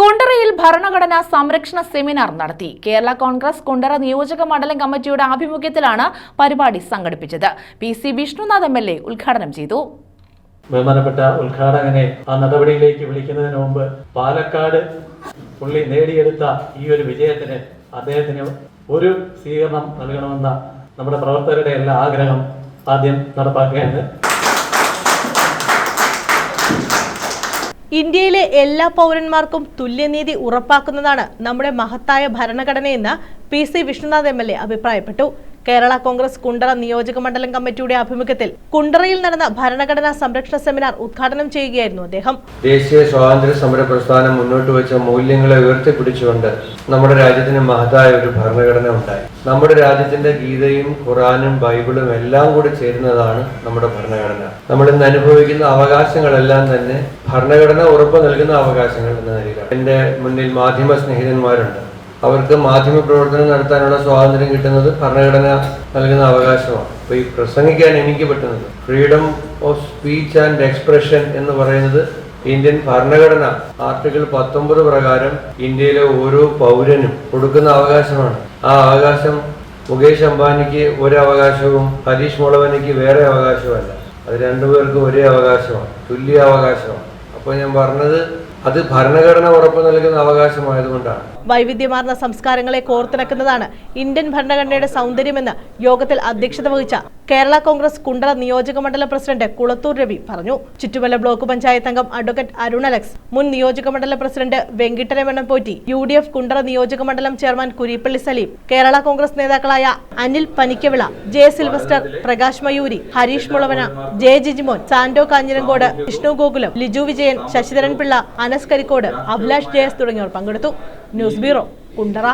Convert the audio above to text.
കുണ്ടറയിൽ ഭരണഘടനാ സംരക്ഷണ സെമിനാർ നടത്തി. കേരള കോൺഗ്രസ് കുണ്ടറ നിയോജക മണ്ഡലം കമ്മിറ്റിയുടെ ആഭിമുഖ്യത്തിലാണ് പരിപാടി സംഘടിപ്പിച്ചത്. P C Vishnunath M L A ഉദ്ഘാടനം ചെയ്തു. ബഹുമാനപ്പെട്ട ഉദ്ഘാടകനെ ആ നടപടിയിലേക്ക് വിളിക്കുന്നതിന് മുമ്പ് പാലക്കാട് പുള്ളി നേടിയെടുത്ത ഈ ഒരു വിജയത്തിന് അദ്ദേഹത്തിന് ഒരു സ്വീകരണം നൽകണമെന്ന നമ്മുടെ പ്രവർത്തകരുടെ എല്ലാ ആഗ്രഹം ആദ്യം നടപ്പാക്കുകയാണ്. ഇന്ത്യയിലെ എല്ലാ പൗരന്മാർക്കും തുല്യനീതി ഉറപ്പാക്കുന്നതാണ് നമ്മുടെ മഹത്തായ ഭരണഘടനയെന്ന് P C Vishnunath M L A അഭിപ്രായപ്പെട്ടു. കേരള കോൺഗ്രസ് കുണ്ടറ നിയോജക മണ്ഡലം കമ്മിറ്റിയുടെ ആഭിമുഖ്യത്തിൽ കുണ്ടറയിൽ നടന്ന ഭരണഘടനാ സംരക്ഷണ സെമിനാർ ഉദ്ഘാടനം ചെയ്യുകയായിരുന്നു അദ്ദേഹം. ദേശീയ സ്വാതന്ത്ര്യ സമര പ്രസ്ഥാനം മുന്നോട്ട് വെച്ച മൂല്യങ്ങളെ ഉയർത്തിപ്പിടിച്ചുകൊണ്ട് നമ്മുടെ രാജ്യത്തിന് മഹത്തായ ഒരു ഭരണഘടന ഉണ്ടായി. നമ്മുടെ രാജ്യത്തിന്റെ ഗീതയും ഖുറാനും ബൈബിളും എല്ലാം കൂടി ചേരുന്നതാണ് നമ്മുടെ ഭരണഘടന. നമ്മൾ ഇന്ന് അനുഭവിക്കുന്ന അവകാശങ്ങളെല്ലാം തന്നെ ഭരണഘടന ഉറപ്പ് നൽകുന്ന അവകാശങ്ങൾ എന്ന നിലയിലാണ്. എന്റെ മുന്നിൽ മാധ്യമ സ്നേഹിതന്മാരുണ്ട് അവർക്ക് മാധ്യമ പ്രവർത്തനം നടത്താനുള്ള സ്വാതന്ത്ര്യം കിട്ടുന്നത് ഭരണഘടന നൽകുന്ന അവകാശമാണ്. അപ്പൊ ഈ പ്രസംഗിക്കാൻ എനിക്ക് പറ്റുന്നത് freedom of speech and expression എന്ന് പറയുന്നത് ഇന്ത്യൻ ഭരണഘടന ആർട്ടിക്കിൾ പത്തൊമ്പത് പ്രകാരം ഇന്ത്യയിലെ ഓരോ പൗരനും കൊടുക്കുന്ന അവകാശമാണ്. ആ അവകാശം മുകേഷ് അംബാനിക്ക് ഒരു അവകാശവും ഹരീഷ് മുളവനിക്ക് വേറെ അവകാശവുമല്ല. അത് രണ്ടുപേർക്കും ഒരേ അവകാശമാണ് തുല്യ അവകാശമാണ്. അപ്പോൾ ഞാൻ പറഞ്ഞത് അത് ഭരണഘടന ഉറപ്പ് നൽകുന്ന അവകാശമായതുകൊണ്ടാണ്. വൈവിധ്യമാർന്ന സംസ്കാരങ്ങളെ കോർത്തിണക്കുന്നതാണ് ഇന്ത്യൻ ഭരണഘടനയുടെ സൗന്ദര്യമെന്ന് യോഗത്തിൽ അധ്യക്ഷത വഹിച്ച കേരള കോൺഗ്രസ് കുണ്ടറ നിയോജക മണ്ഡല പ്രസിഡന്റ് കുളത്തൂർ രവി പറഞ്ഞു. ചുറ്റുമല ബ്ലോക്ക് പഞ്ചായത്ത് അംഗം അഡ്വക്കേറ്റ് അരുൺ അലക്സ് മുൻ നിയോജക മണ്ഡല president Venkitaramanan Potti U D F Kundara നിയോജക മണ്ഡലം ചെയർമാൻ കുരിപ്പള്ളി സലീം കേരള കോൺഗ്രസ് നേതാക്കളായ Anil Panikkavila J Sylvester Prakash Mayuri Harish Mulavana J Jijimon Santo Kanjirangode Vishnu Gokulam Liju Vijayan Sasidharan Pillai Anas Karikode Abhilash Jayas തുടങ്ങിയവർ പങ്കെടുത്തു. News bureau Kundara.